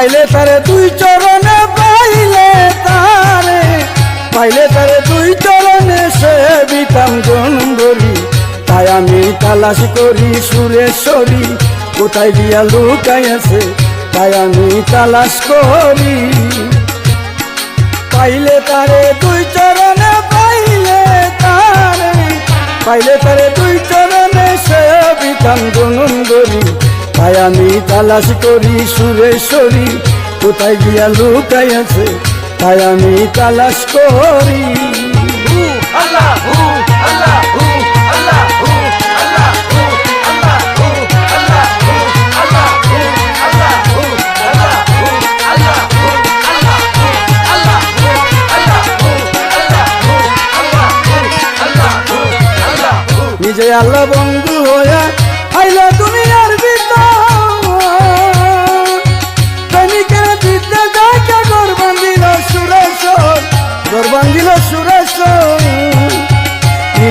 পাইলে তারে দুই চরণে পাইলে তারে। পাইলে তারে দুই চরণে সে বিতাম গন্ধরি তাই আমি তালাশ করি সুরেশ্বরী, কোথায় লুকাই আছে তাই আমি তালাশ করি। পাইলে তারে দুই চরণে পাইলে তারে। পাইলে তারে দুই চরণে সে বিতাম তাই আমি তালাশ করি সুরেশ্বরী। কোথায় গিয়া লুকাই আছে, তাই আমি তালাশ করি। আল্লাহ হু আল্লাহ হু আল্লাহ হু আল্লাহ হু আল্লাহ হু আল্লাহ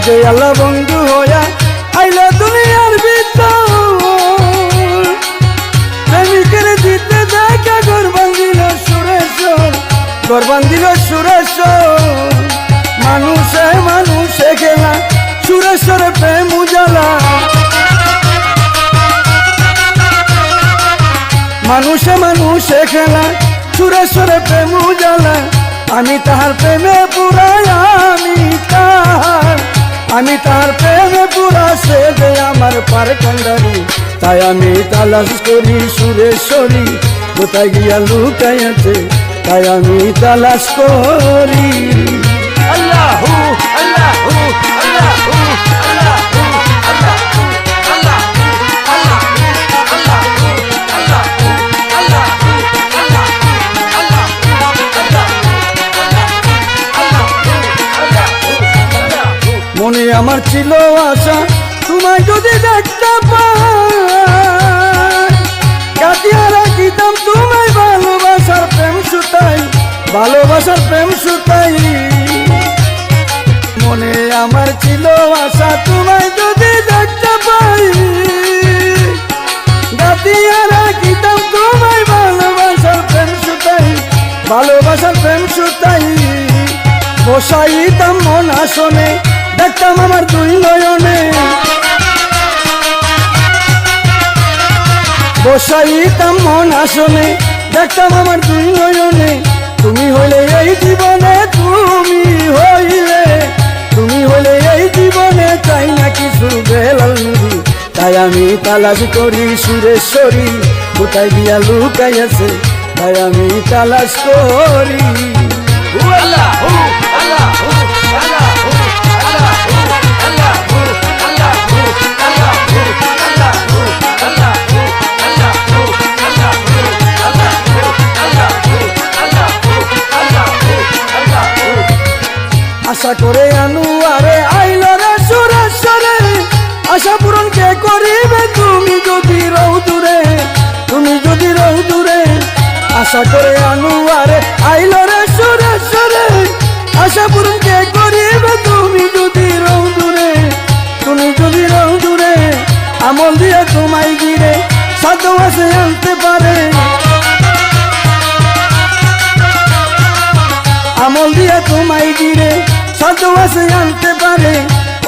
নিজে আল্লাহ বন্ধু হইয়া আইলা তুমি আর প্রেমিকের দিতে দেখা গর বান্ধিল সুরেশ্বর গর বান্ধিল সুরেশ্বর। মানুষে মানুষে খেলা, সুরেশ্বর প্রেম উজালা। মানুষে মানুষে খেলা, সুরেশ্বর প্রেম উজালা। আমি তাহার প্রেমে পুরাই আমি তাহার। আমি তার প্রেমে পুরা সে যে আমার পার কান্ডারি। তাই আমি তালাশ করি সুরেশ্বরী কোথায় গিয়া লুকাইয়াছে? তাই আমি তালাশ করি। আল্লাহ আমার ছিল আশা, তোমায় যদি দেখতে কাটিয়া রাখিতাম তোমায় ভালোবাসার প্রেম সুতাই, ভালোবাসার প্রেম সুতাই। মনে আমার ছিল আশা, তোমায় যদি দেখতে পাই। গাতিয়া রাখিতাম তোমায় ভালোবাসার প্রেম সুতাই, ভালোবাসার প্রেম সুতাই। বসাইতাম মন আসনে দেখতাম আমার দুই নয়নে। বসাইতাম মন আসনে, দেখতাম আমার দুই নয়নে। তুমি হইলে এই জীবনে তুমি হইলে তুমি হইলে এই জীবনে চাই না কিছু বেলাল তাই আমি তালাশ করি সুরেশ্বরী কোথায় লুকাই আছে তাই আমি তালাশ করি। আল্লাহ আল্লাহ আল্লাহ আশা করে আনু, আরে আইল রে সুরেশ্বরে। আশা পূরণ কে করিবে তুমি যদি রৌ দূরে, তুমি যদি রৌ দূরে। আশা করে আনু, আরে আইল রে সুরেশ্বরে। আশা পূরণ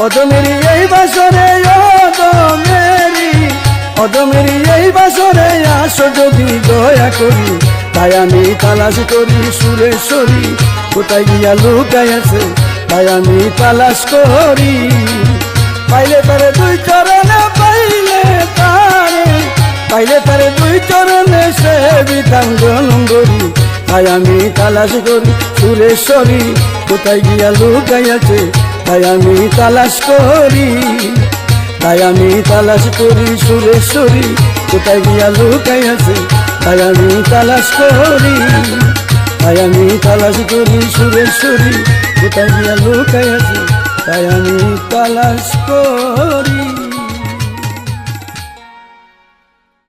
অদমেরি এই বাসরে, অদমেরি। অদমেরি এই বাসরে, আসো যদি দয়া করি। তাই আমি তালাশ করি সুরেশ্বরী কোথায় গিয়া লুকাই আছে, তাই আমি তালাশ করি। পাইলে তারে দুই চরণে, পাইলে তারে। পাইলে তারে দুই চরণে সে বিতাঙ্গনন্দরী তাই আমি তালাশ করি সুরেশ্বরী কোথায় গিয়া লুকাই আছে তাই আমি তালাশ করি, তাই আমি তালাশ করি সুরেশ্বরী কোথায় গিয়া লুকাই আছে, তাই আমি তালাশ করি, তাই আমি তালাশ করি সুরেশ্বরী কোথায় গিয়া লুকাই আছে, তাই আমি তালাশ করি।